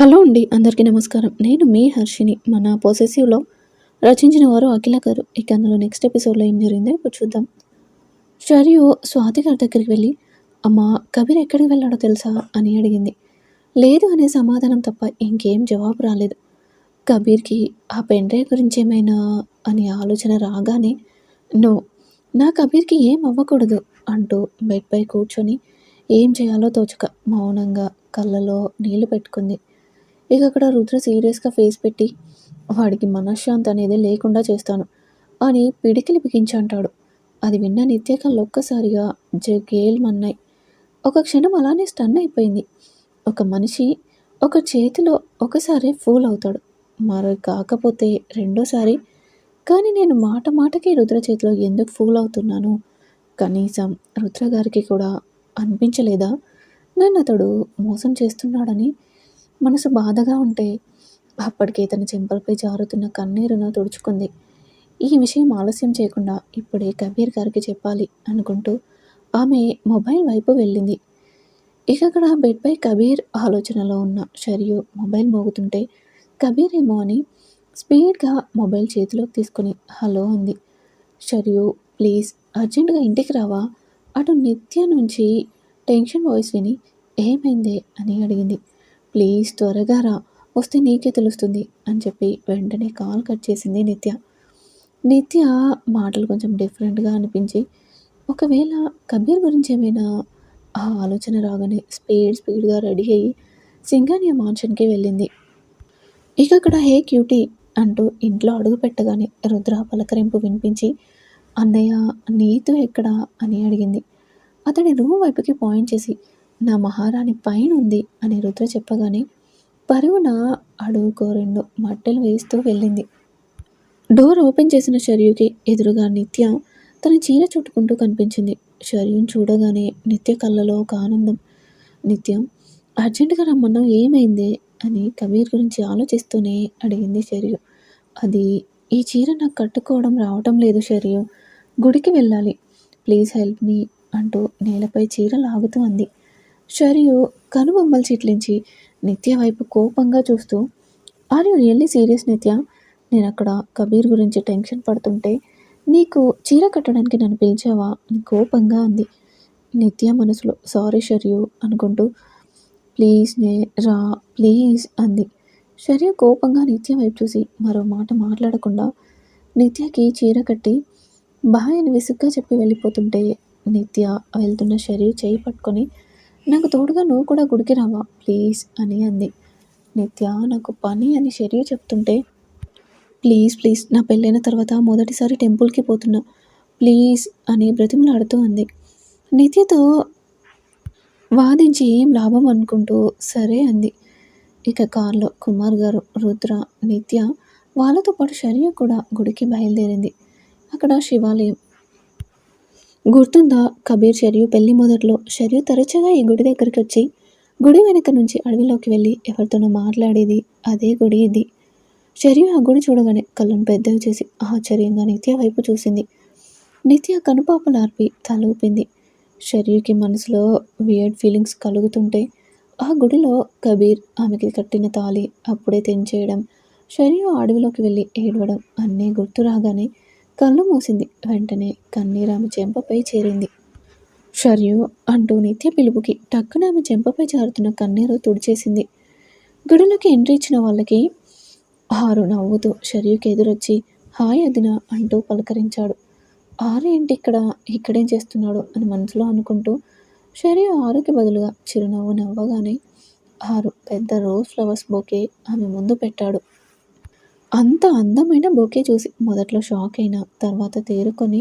Hello అండి అందరికీ నమస్కారం. నేను మీ హర్షిని మన పొసెసివ్లో రచించిన వారు అఖిల గారు. ఇక అందులో నెక్స్ట్ ఎపిసోడ్లో ఏం జరిగిందో ఇప్పుడు చూద్దాం. షరియు స్వాతి గారి దగ్గరికి వెళ్ళి అమ్మ కబీర్ ఎక్కడికి వెళ్ళాడో తెలుసా? అని అడిగింది. లేదు అనే సమాధానం తప్ప ఇంకేం జవాబు రాలేదు. కబీర్కి ఆ పెండ్రే గురించి ఏమైనా? అని ఆలోచన రాగానే నో నా కబీర్కి ఏం అవ్వకూడదు అంటూ బెడ్పై కూర్చొని ఏం చేయాలో తోచక మౌనంగా కళ్ళలో నీళ్ళు పెట్టుకుంది. ఇక అక్కడ రుద్ర సీరియస్గా ఫేస్ పెట్టి వాడికి మనశ్శాంతి అనేది లేకుండా చేస్తాను అని పిడికిలి బిగించి అంటాడు. అది విన్న నిత్య కళ్ళు ఒక్కసారిగా జగేల్మన్నాయి ఒక క్షణం అలానే స్టన్ అయిపోయింది. ఒక మనిషి ఒక చేతిలో ఒకసారి ఫూల్ అవుతాడు. మరో కాకపోతే రెండోసారి. కానీ నేను మాట మాటకి రుద్ర చేతిలో ఎందుకు ఫూల్ అవుతున్నాను? కనీసం రుద్ర గారికి కూడా అనిపించలేదా? నన్ను అతడు మోసం చేస్తున్నాడని మనసు బాధగా ఉంటే అప్పటికే తన చెంపలపై జారుతున్న కన్నీరును తుడుచుకుంది. ఈ విషయం ఆలస్యం చేయకుండా ఇప్పుడే కబీర్ గారికి చెప్పాలి అనుకుంటూ ఆమె మొబైల్ వైపు వెళ్ళింది. ఇక అక్కడ బెడ్పై కబీర్ ఆలోచనలో ఉన్న షరియు మొబైల్ మోగుతుంటే కబీర్ ఏమో అని స్పీడ్గా మొబైల్ చేతిలోకి తీసుకుని హలో అంది. షరియు ప్లీజ్ అర్జెంటుగా ఇంటికి రావా? అటు నిత్య నుంచి టెన్షన్ వాయిస్ విని ఏమైందే అని అడిగింది. ప్లీజ్ త్వరగా రా వస్తే నీకే తెలుస్తుంది అని చెప్పి వెంటనే కాల్ కట్ చేసింది నిత్య. నిత్య మాటలు కొంచెం డిఫరెంట్గా అనిపించి ఒకవేళ కబీర్ గురించి ఏమైనా ఆ ఆలోచన రాగానే స్పీడ్ స్పీడ్గా రెడీ అయ్యి సింగానియా మాన్షన్కి వెళ్ళింది. ఇక అక్కడ హే క్యూటీ అంటూ ఇంట్లో అడుగు పెట్టగానే రుద్ర పలకరింపు వినిపించి అన్నయ్య నీతో ఎక్కడా అని అడిగింది. అతడి రూమ్ వైపుకి పాయింట్ చేసి నా మహారాణి పైన ఉంది అని రుద్ర చెప్పగానే పరుగున అడుగుకో రెండు మట్టెలు వేస్తూ వెళ్ళింది. డోర్ ఓపెన్ చేసిన షర్యుకి ఎదురుగా నిత్య తన చీర చుట్టుకుంటూ కనిపించింది. షర్యుని చూడగానే నిత్య కళ్ళలో ఒక ఆనందం. నిత్యం అర్జెంటుగా రమ్మన్నావు ఏమైంది? అని కబీర్ గురించి ఆలోచిస్తూనే అడిగింది షర్యు. అది ఈ చీర నాకు కట్టుకోవడం రావటం లేదు షర్యు. గుడికి వెళ్ళాలి. ప్లీజ్ హెల్ప్ మీ అంటూ నేలపై చీర లాగుతూ అంది. షరియు కనుబొమ్మలు చిట్లించి నిత్య వైపు కోపంగా చూస్తూ ఆర్ యూ రియల్లీ సీరియస్ నిత్య? నేను అక్కడ కబీర్ గురించి టెన్షన్ పడుతుంటే నీకు చీర కట్టడానికి నన్ను పిలిచావా? అని కోపంగా అంది. నిత్య మనసులో సారీ షరియు అనుకుంటూ ప్లీజ్ నే రా ప్లీజ్ అంది. షరియు కోపంగా నిత్య వైపు చూసి మరో మాట మాట్లాడకుండా నిత్యకి చీర కట్టి బాయ్ అని విసుగ్గా చెప్పి వెళ్ళిపోతుంటే నిత్య వెళ్తున్న షరియు చేయి పట్టుకొని నాకు తోడుగా నువ్వు కూడా గుడికి రావా? ప్లీజ్ అని అంది. నిత్య నాకు పని అని షెరియు చెప్తుంటే ప్లీజ్ ప్లీజ్ నా పెళ్ళైన తర్వాత మొదటిసారి టెంపుల్కి పోతున్నా. ప్లీజ్ అని బ్రతిమలాడుతూ అంది. నిత్యతో వాదించి ఏం లాభం అనుకుంటూ సరే అంది. ఇక కార్లో కుమార్ గారు రుద్ర నిత్య వాళ్ళతో పాటు శరీర కూడా గుడికి బయలుదేరింది. అక్కడ శివాలయం గుర్తుందా? కబీర్ షరియు పెళ్ళి మొదట్లో షరియు తరచుగా ఈ గుడి దగ్గరికి వచ్చి గుడి వెనక నుంచి అడవిలోకి వెళ్ళి ఎవరితోనో మాట్లాడేది అదే గుడి ఇది. షరియు ఆ గుడి చూడగానే కళ్ళను పెద్దగా చేసి ఆశ్చర్యంగా నిత్య వైపు చూసింది. నిత్య కనుపాపలార్పి తల ఊపింది. షర్యుకి మనసులో వియర్డ్ ఫీలింగ్స్ కలుగుతుంటే ఆ గుడిలో కబీర్ ఆమెకి కట్టిన తాళి అప్పుడే తెంచేయడం షరియు అడవిలోకి వెళ్ళి ఏడవడం అన్నీ గుర్తు రాగానే కళ్ళు మూసింది. వెంటనే కన్నీరు ఆమె చెంపపై చేరింది. షర్యు అంటూ నిత్య పిలుపుకి టక్కున ఆమె చెంపపై జారుతున్న కన్నీరు తుడిచేసింది. గుడిలోకి ఎంట్రీ ఇచ్చిన వాళ్ళకి ఆరు నవ్వుతూ షర్యుకి ఎదురొచ్చి హాయ్ అదిన అంటూ పలకరించాడు. ఆరు ఏంటి ఇక్కడ? ఇక్కడేం చేస్తున్నాడు? అని మనసులో అనుకుంటూ షర్యు ఆరుకి బదులుగా చిరునవ్వు నవ్వగానే ఆరు పెద్ద రోజ్ ఫ్లవర్స్ బొకే ఆమె ముందు పెట్టాడు. అంత అందమైన బొకే చూసి మొదట్లో షాక్ అయినా తర్వాత తేరుకొని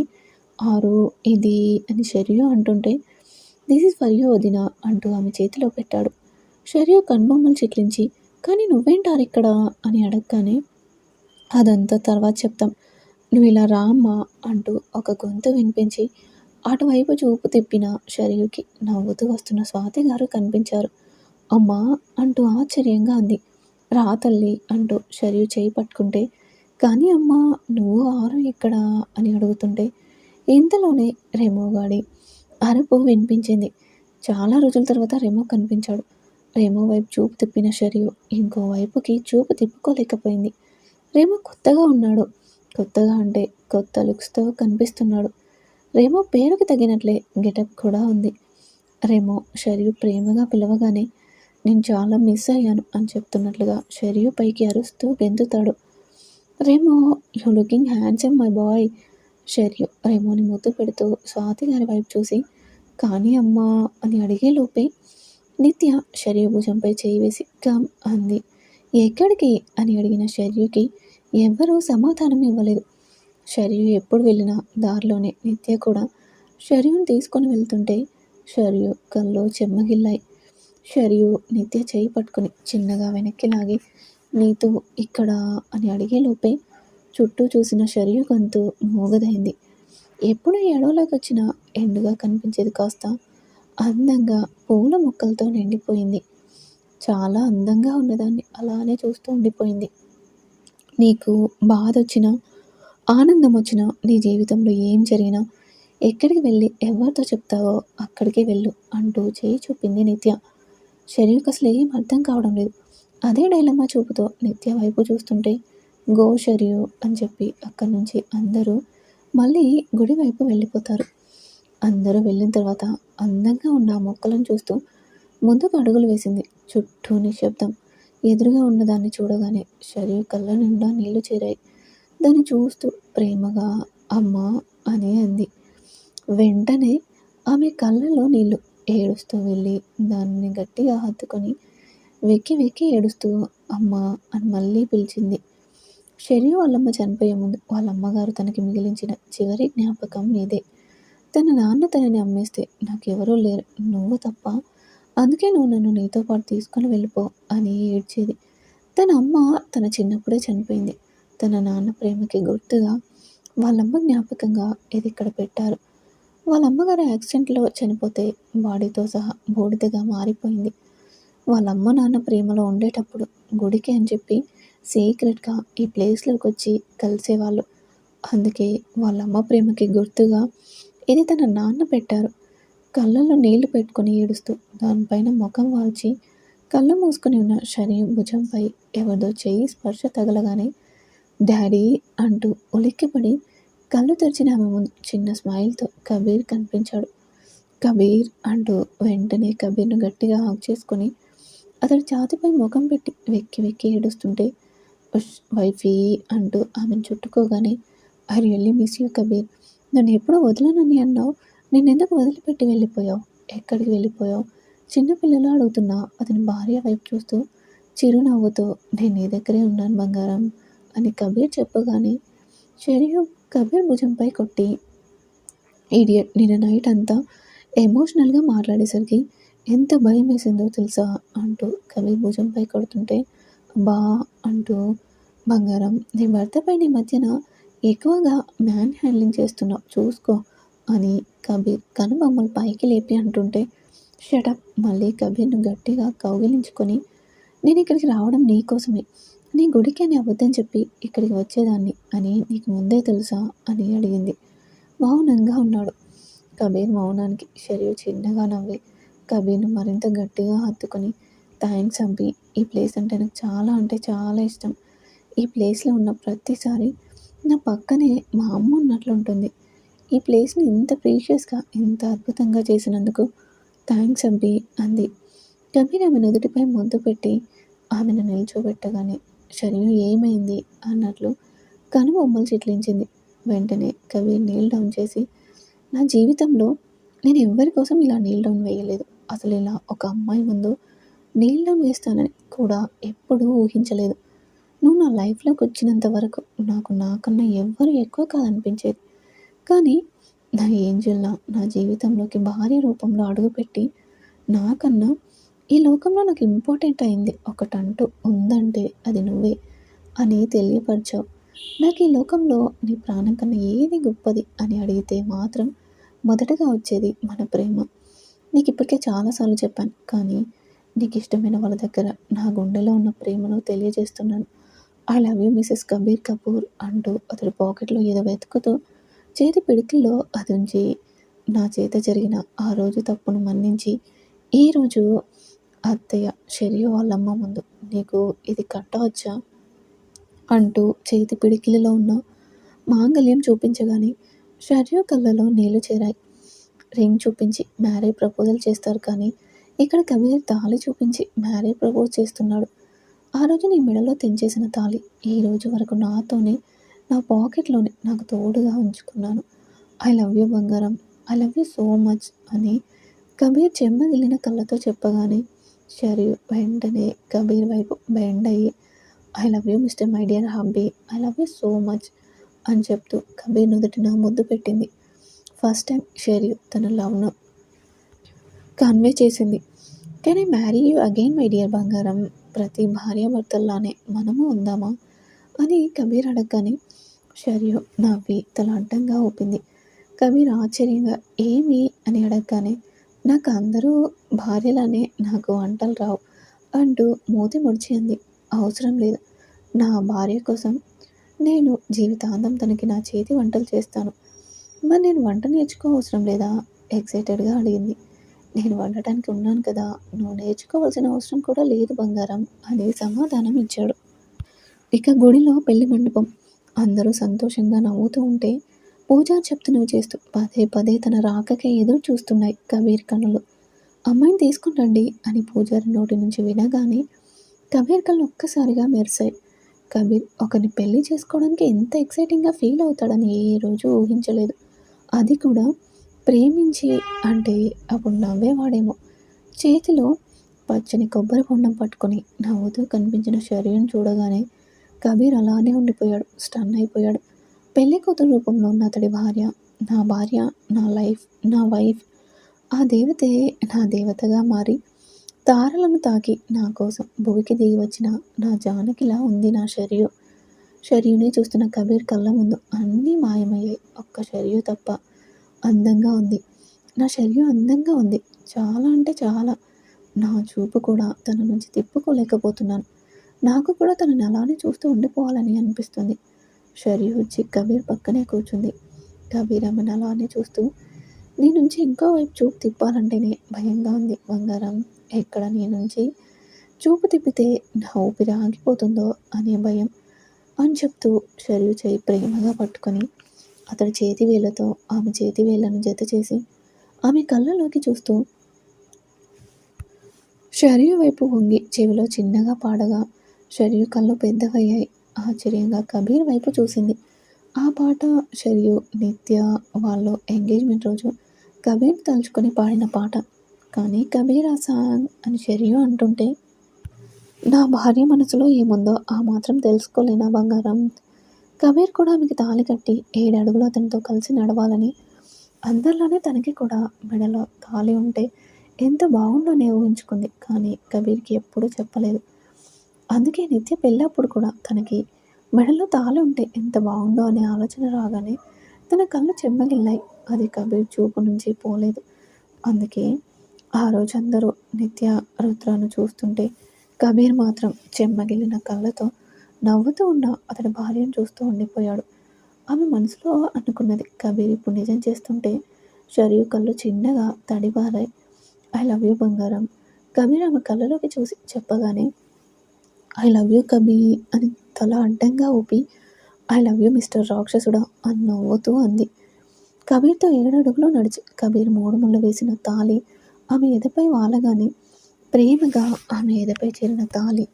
ఆరు ఇది అని షర్యు అంటుంటే దిస్ ఇస్ ఫర్ యూ వదిన అంటూ ఆమె చేతిలో పెట్టాడు. షర్యు కన్బొమ్మలు చిట్లించి కానీ నువ్వేంటారు ఇక్కడ? అని అడగగానే అదంతా తర్వాత చెప్తాం. నువ్వు ఇలా రామ్మా అంటూ ఒక గొంతు వినిపించి అటువైపు చూపు తిప్పిన షర్యుకి నవ్వుతూ వస్తున్న స్వాతి గారు కనిపించారు. అమ్మా అంటూ ఆశ్చర్యంగా అంది. రా తల్లి అంటూ షరియు చేయి పట్టుకుంటే కానీ అమ్మ నువ్వు ఆరు ఇక్కడ అని అడుగుతుంటే ఇంతలోనే రెమో గాడి అరుపు వినిపించింది. చాలా రోజుల తర్వాత రేమో కనిపించాడు. రేమో వైపు చూపు తిప్పిన షరియు ఇంకో వైపుకి చూపు తిప్పుకోలేకపోయింది. రేమో కొత్తగా ఉన్నాడు. కొత్తగా అంటే కొత్త లుక్స్తో కనిపిస్తున్నాడు. రేమో పేరుకి తగినట్లే గెటప్ కూడా ఉంది. రేమో షరియు ప్రేమగా పిలవగానే నేను చాలా మిస్ అయ్యాను అని చెప్తున్నట్లుగా షరియు పైకి అరుస్తూ గెంతుతాడు Remo you looking handsome my boy Sharayu రేమోని ముద్దు పెడుతూ స్వాతి గారి వైపు చూసి కానీ అమ్మా అని అడిగే లోపే నిత్య షరియు భుజంపై చేయి వేసి కమ్ అంది. ఎక్కడికి? అని అడిగిన షర్యుకి ఎవ్వరూ సమాధానం ఇవ్వలేదు. షర్యు ఎప్పుడు వెళ్ళినా దారిలోనే నిత్య కూడా షర్యుని తీసుకొని వెళ్తుంటే షర్యు కళ్ళు చెమ్మగిల్లాయి. షరియు నిత్య చేయి పట్టుకుని చిన్నగా వెనక్కి లాగి నీతో ఇక్కడ అని అడిగే లోపే చుట్టూ చూసిన షరియు గొంతు మూగదైంది. ఎప్పుడు ఎడవలోకి వచ్చినా ఎండుగా కనిపించేది కాస్త అందంగా పూల మొక్కలతో నిండిపోయింది. చాలా అందంగా ఉన్నదాన్ని అలానే చూస్తూ ఉండిపోయింది. నీకు బాధ వచ్చినా ఆనందం వచ్చినా నీ జీవితంలో ఏం జరిగినా ఎక్కడికి వెళ్ళి ఎవరితో చెప్తావో అక్కడికే వెళ్ళు అంటూ చేయి చూపింది నిత్య. శరీరకు అసలు ఏం అర్థం కావడం లేదు. అదే డైలమ్మా చూపుతో నిత్య వైపు చూస్తుంటే గో షరియు అని చెప్పి అక్కడి నుంచి అందరూ మళ్ళీ గుడి వైపు వెళ్ళిపోతారు. అందరూ వెళ్ళిన తర్వాత అందంగా ఉన్న ఆ మొక్కలను చూస్తూ ముందుకు అడుగులు వేసింది. చుట్టూ నిశ్శబ్దం. ఎదురుగా ఉన్నదాన్ని చూడగానే షరియు కళ్ళ నిండా నీళ్ళు చేరాయి. దాన్ని చూస్తూ ప్రేమగా అమ్మ అని అంది. వెంటనే ఆమె కళ్ళలో నీళ్ళు ఏడుస్తూ వెళ్ళి దాన్ని గట్టిగా హత్తుకొని వెక్కి వెక్కి ఏడుస్తూ అమ్మ అని మళ్ళీ పిలిచింది. షరియు వాళ్ళమ్మ చనిపోయే ముందు వాళ్ళ అమ్మగారు తనకి మిగిలించిన చివరి జ్ఞాపకం ఇదే. తన నాన్న తనని అమ్మేస్తే నాకెవరూ లేరు. నువ్వు తప్ప. అందుకే నువ్వు నన్ను నీతో పాటు తీసుకొని వెళ్ళిపో అని ఏడ్చేది. తన అమ్మ తన చిన్నప్పుడే చనిపోయింది. తన నాన్న ప్రేమకి గుర్తుగా వాళ్ళమ్మ జ్ఞాపకంగా ఇది ఇక్కడ పెట్టారు. వాళ్ళ అమ్మగారు యాక్సిడెంట్లో చనిపోతే బాడీతో సహా బూడిదగా మారిపోయింది. వాళ్ళ అమ్మ నాన్న ప్రేమలో ఉండేటప్పుడు గుడికి అని చెప్పి సీక్రెట్గా ఈ ప్లేస్లోకి వచ్చి కలిసేవాళ్ళు. అందుకే వాళ్ళ అమ్మ ప్రేమకి గుర్తుగా ఇది తన నాన్న పెట్టారు. కళ్ళల్లో నీళ్ళు పెట్టుకొని ఏడుస్తూ దానిపైన ముఖం వాల్చి కళ్ళు మూసుకొని ఉన్న శరీరం భుజంపై ఎవరిదో చెయ్యి స్పర్శ తగలగానే డాడీ అంటూ ఉలిక్కిపడి కళ్ళు తెరిచిన ఆమె ముందు చిన్న స్మైల్తో కబీర్ కనిపించాడు. కబీర్ అంటూ వెంటనే కబీర్ను గట్టిగా హాక్ చేసుకొని అతడు ఛాతిపై ముఖం పెట్టి వెక్కి వెక్కి ఏడుస్తుంటే వైఫీ అంటూ ఆమెను చుట్టుకోగానే I really miss you Kabir. నన్ను ఎప్పుడూ వదలనని అన్నావు. నేను ఎందుకు వదిలిపెట్టి వెళ్ళిపోయావు? ఎక్కడికి వెళ్ళిపోయావు? చిన్నపిల్లలు అడుగుతున్నా అతని భార్య వైపు చూస్తూ చిరునవ్వుతో నేను నీ దగ్గరే ఉన్నాను బంగారం అని కబీర్ చెప్పగానే షరియు కబీర్ భుజంపై కొట్టి ఇడియట్ నిన్న నైట్ అంతా ఎమోషనల్గా మాట్లాడేసరికి ఎంత భయం వేసిందో తెలుసా? అంటూ కబీర్ భుజంపై కొడుతుంటే బా అంటూ బంగారం నీ భర్తపై నీ మధ్యన ఎక్కువగా మ్యాన్ హ్యాండ్లింగ్ చేస్తున్నావు చూసుకో అని కబీర్ కనుబొమ్మలు పైకి లేపి అంటుంటే షటప్ మళ్ళీ కబీర్ను గట్టిగా కౌగిలించుకొని నేను ఇక్కడికి రావడం నీకోసమే నీ గుడికి అని అబద్ధం చెప్పి ఇక్కడికి వచ్చేదాన్ని అని నీకు ముందే తెలుసా అని అడిగింది. మౌనంగా ఉన్నాడు. కబీర్ మౌనానికి షరీర్ చిన్నగా నవ్వి కబీర్ను మరింత గట్టిగా హత్తుకొని థ్యాంక్స్ అంపి ఈ ప్లేస్ అంటే నాకు చాలా అంటే చాలా ఇష్టం. ఈ ప్లేస్లో ఉన్న ప్రతిసారి నా పక్కనే మా అమ్మ ఉన్నట్లు ఉంటుంది. ఈ ప్లేస్ని ఇంత ప్రీషియస్గా ఇంత అద్భుతంగా చేసినందుకు థ్యాంక్స్ అంపి అంది. కబీర్ ఆమె నుదుటిపై ముద్దు పెట్టి ఆమెను నిల్చోబెట్టగానే శరీరం ఏమైంది అన్నట్లు కనుబొమ్మలు చిట్లించింది. వెంటనే కవి నీల్ డౌన్ చేసి నా జీవితంలో నేను ఎవరి కోసం ఇలా నీల్ డౌన్ వేయలేదు. అసలు ఇలా ఒక అమ్మాయి ముందు నీల్ డౌన్ వేస్తానని కూడా ఎప్పుడూ ఊహించలేదు. నువ్వు నా లైఫ్లోకి వచ్చినంత వరకు నాకు నాకన్నా ఎవ్వరు ఎక్కువ కాదనిపించేది. కానీ నా ఏంజల్లా నా జీవితంలోకి భారీ రూపంలో అడుగుపెట్టి నాకన్నా ఈ లోకంలో నాకు ఇంపార్టెంట్ అయింది ఒకటంటూ ఉందంటే అది నువ్వే అని తెలియపరిచావు. నాకు ఈ లోకంలో నీ ప్రాణం కన్నా ఏది గొప్పది అని అడిగితే మాత్రం మొదటగా వచ్చేది మన ప్రేమ. నీకు ఇప్పటికే చాలాసార్లు చెప్పాను కానీ నీకు ఇష్టమైన వాళ్ళ దగ్గర నా గుండెలో ఉన్న ప్రేమను తెలియజేస్తున్నాను. I love you Mrs Kabir Kapoor అంటూ అతడి పాకెట్లో ఏదో వెతుకుతూ చేతి పిడికిల్లో అది ఉంచి నా చేత జరిగిన ఆ రోజు తప్పును మన్నించి ఈరోజు అత్తయ్య షెరియు వాళ్ళమ్మ ముందు నీకు ఇది కట్టవచ్చా? అంటూ చేతి పిడికిలిలో ఉన్న మాంగల్యం చూపించగానే షర్యు కళ్ళలో నీళ్ళు చేరాయి. రింగ్ చూపించి మ్యారేజ్ ప్రపోజల్ చేస్తారు కానీ ఇక్కడ కబీర్ తాళి చూపించి మ్యారేజ్ ప్రపోజ్ చేస్తున్నాడు. ఆ రోజు నీ మెడలో తెంచేసిన తాళి ఈ రోజు వరకు నాతోనే నా పాకెట్లోనే నాకు తోడుగా ఉంచుకున్నాను. ఐ లవ్ యూ బంగారం I love you so much అని కబీర్ చెమ్మగిలిన కళ్ళతో చెప్పగానే షరియు వెంటనే కబీర్ వైపు బెండ్ అయ్యి I love you mister my dear hubby. I love you so much అని చెప్తూ కబీర్ నుదుటిన ముద్దు పెట్టింది. ఫస్ట్ టైం షరియు తన లవ్ను కన్వే చేసింది. కానీ marry you again my dear బంగారం? ప్రతి భార్యాభర్తల్లానే మనము ఉందామా? అని కబీర్ అడగగానే షరియు నవ్వి తల అడ్డంగా ఊపింది. కబీర్ ఆశ్చర్యంగా ఏమి? అని అడగగానే నాకు అందరూ భార్యలనే నాకు వంటలు రావు అంటూ మూతి ముడిచింది. అవసరం లేదు. నా భార్య కోసం నేను జీవితాంతం తనకి నా చేతి వంటలు చేస్తాను. మరి నేను వంట నేర్చుకో అవసరం లేదా? ఎక్సైటెడ్గా అడిగింది. నేను వండటానికి ఉన్నాను కదా. నువ్వు నేర్చుకోవాల్సిన అవసరం కూడా లేదు బంగారం అని సమాధానం ఇచ్చాడు. ఇక గుడిలో పెళ్ళి మండపం. అందరూ సంతోషంగా నవ్వుతూ ఉంటే పూజ చెప్తున్నవి చేస్తూ పదే పదే తన రాకకే ఎదురు చూస్తున్నాయి కబీర్ కన్నులు. అమ్మాయిని తీసుకుని రండి అని పూజారి నోటి నుంచి వినగానే కబీర్ కళ్ళు ఒక్కసారిగా మెరిశాయి. కబీర్ ఒకరిని పెళ్ళి చేసుకోవడానికి ఎంత ఎక్సైటింగ్గా ఫీల్ అవుతాడని ఏ రోజు ఊహించలేదు. అది కూడా ప్రేమించి అంటే అప్పుడు నవ్వేవాడేమో. చేతిలో పచ్చని కొబ్బరి బొండం పట్టుకొని నవ్వుతూ కనిపించిన శరీరం చూడగానే కబీర్ అలానే ఉండిపోయాడు స్టన్ అయిపోయాడు. పెళ్ళి కూతురు రూపంలో ఉన్న అతడి భార్య నా భార్య నా లైఫ్ నా వైఫ్ ఆ దేవతే నా దేవతగా మారి తారలను తాకి నా కోసం భూమికి దిగి వచ్చిన నా జానకిలా ఉంది నా షరియు షరియుని చూస్తున్న కబీర్ కళ్ళ ముందు అన్నీ మాయమయ్యాయి. ఒక్క షరియు తప్ప అందంగా ఉంది. నా శరీరం అందంగా ఉంది. చాలా అంటే చాలా. నా చూపు కూడా తన నుంచి తిప్పుకోలేకపోతున్నాను. నాకు కూడా తనని అలానే చూస్తూ ఉండిపోవాలని అనిపిస్తుంది. షరియు కబీర్ పక్కనే కూర్చుంది. కబీర్ అమ్మని అలానే చూస్తూ నీ నుంచి ఇంకో వైపు చూపు తిప్పాలంటేనే భయంగా ఉంది. బంగారం ఎక్కడ నీ నుంచి చూపు తిప్పితే నా ఊపిరి ఆగిపోతుందో అనే భయం అని చెప్తూ షరియు చేయి ప్రేమగా పట్టుకొని అతడి చేతి వేళ్ళతో ఆమె చేతి వేళ్ళను జత చేసి ఆమె కళ్ళలోకి చూస్తూ శరీర వైపు వంగి చెవిలో చిన్నగా పాడగా శరీర కళ్ళు పెద్దవయ్యాయి. ఆశ్చర్యంగా కబీర్ వైపు చూసింది. ఆ పాట షరియు నిత్య వాళ్ళు ఎంగేజ్మెంట్ రోజు కబీర్ తలుచుకొని పాడిన పాట. కానీ కబీర్ ఆ సాంగ్ అని షరియు అంటుంటే నా భార్య మనసులో ఏముందో ఆ మాత్రం తెలుసుకోలేనా బంగారం? కబీర్ కూడా ఆమెకి తాళి కట్టి ఏడు అతనితో కలిసి నడవాలని అందరిలోనే తనకి కూడా మెడలో తాళి ఉంటే ఎంత బాగుండోనే ఊహించుకుంది. కానీ కబీర్కి ఎప్పుడూ చెప్పలేదు. అందుకే నిత్య పెళ్ళప్పుడు కూడా తనకి మెడలో తాళి ఉంటే ఎంత బాగుండో అనే ఆలోచన రాగానే తన కళ్ళు చెమ్మగిల్లాయి. అది కబీర్ చూపు నుంచి పోలేదు. అందుకే ఆ రోజు అందరూ నిత్య రుద్రాను చూస్తుంటే కబీర్ మాత్రం చెమ్మగిల్లిన కళ్ళతో నవ్వుతూ ఉన్న అతడి భార్యను చూస్తూ ఉండిపోయాడు. ఆమె మనసులో అనుకున్నది కబీర్ ఇప్పుడు నిజం చేస్తుంటే షరియు కళ్ళు చిన్నగా తడిబారాయి ఐ లవ్ యూ బంగారం. కబీర్ ఆమె కళ్ళలోకి చూసి చెప్పగానే ఐ లవ్ యూ కబీ అని తల అడ్డంగా ఊపి ఐ లవ్ యూ మిస్టర్ రాక్షసుడా అని నవ్వుతూ అంది. కబీర్తో ఏడడుగులో నడిచి కబీర్ మూడు ముళ్ళు వేసిన తాలి ఆమె ఎదపై వాలగానే ప్రేమగా ఆమె ఎదపై చేరిన తాలి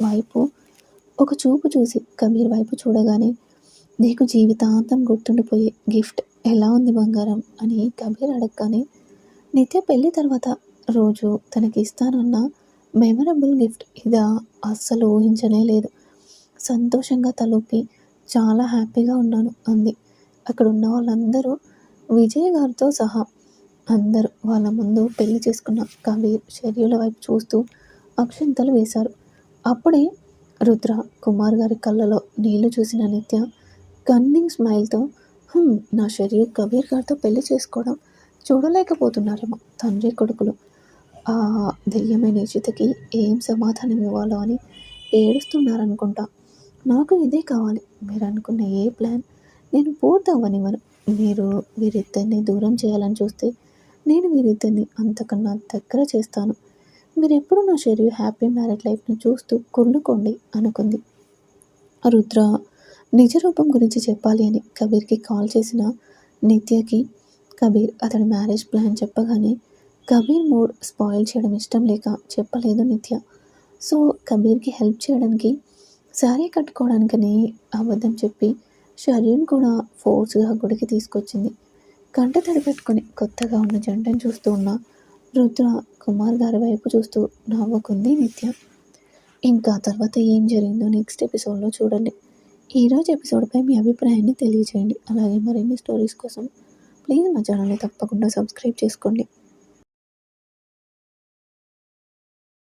వైపు ఒక చూపు చూసి కబీర్ వైపు చూడగానే నీకు జీవితాంతం గుర్తుండిపోయే గిఫ్ట్ ఎలా ఉంది బంగారం అని కబీర్ అడగగానే నిత్య పెళ్ళి తర్వాత రోజు తనకి ఇస్తానన్న మెమరబుల్ గిఫ్ట్ ఇదా అస్సలు ఊహించనే లేదు. సంతోషంగా తలూపి చాలా హ్యాపీగా ఉన్నాను అంది. అక్కడ ఉన్న వాళ్ళందరూ విజయ్ గారితో సహా అందరూ వాళ్ళ ముందు పెళ్ళి చేసుకున్న కబీర్ షెడ్యూల్ వైపు చూస్తూ అక్షంతలు వేశారు. అప్పుడే రుద్ర కుమార్ గారి కళ్ళలో నీళ్ళు చూసిన నిత్య కన్నింగ్ స్మైల్తో నా శరీర్ కబీర్ గారితో పెళ్ళి చేసుకోవడం చూడలేకపోతున్నారేమో తండ్రి కొడుకులు. దెయ్యమైన నిశ్చితకి ఏం సమాధానం ఇవ్వాలో అని ఏడుస్తున్నారనుకుంటా. నాకు ఇదే కావాలి. మీరు అనుకున్న ఏ ప్లాన్ నేను పూర్తవ్వనివ్వను. మీరు వీరిద్దరిని దూరం చేయాలని చూస్తే నేను వీరిద్దరిని అంతకన్నా దగ్గర చేస్తాను. మీరు ఎప్పుడు నా షెరీ హ్యాపీ మ్యారేజ్ లైఫ్ని చూస్తూ కొనుక్కోండి అనుకుంది. రుద్ర నిజ రూపం గురించి చెప్పాలి అని కబీర్కి కాల్ చేసిన నిత్యకి కబీర్ అతడి మ్యారేజ్ ప్లాన్ చెప్పగానే కబీర్ మూడ్ స్పాయిల్ చేయడం ఇష్టం లేక చెప్పలేదు నిత్య. సో కబీర్కి హెల్ప్ చేయడానికి శారీ కట్టుకోవడానికని అబద్ధం చెప్పి షర్యూన్ కూడా ఫోర్స్గా గుడికి తీసుకొచ్చింది. కంట తడిపెట్టుకుని కొత్తగా ఉన్న జంటను చూస్తూ ఉన్న రుద్ర కుమార్ గారి వైపు చూస్తూ నవ్వుకుంది నిత్య. ఇంకా తర్వాత ఏం జరిగిందో నెక్స్ట్ ఎపిసోడ్లో చూడండి. ఈరోజు ఎపిసోడ్పై మీ అభిప్రాయాన్ని తెలియజేయండి అలాగే మరిన్ని స్టోరీస్ కోసం ప్లీజ్ మా ఛానల్ని తప్పకుండా సబ్స్క్రైబ్ చేసుకోండి.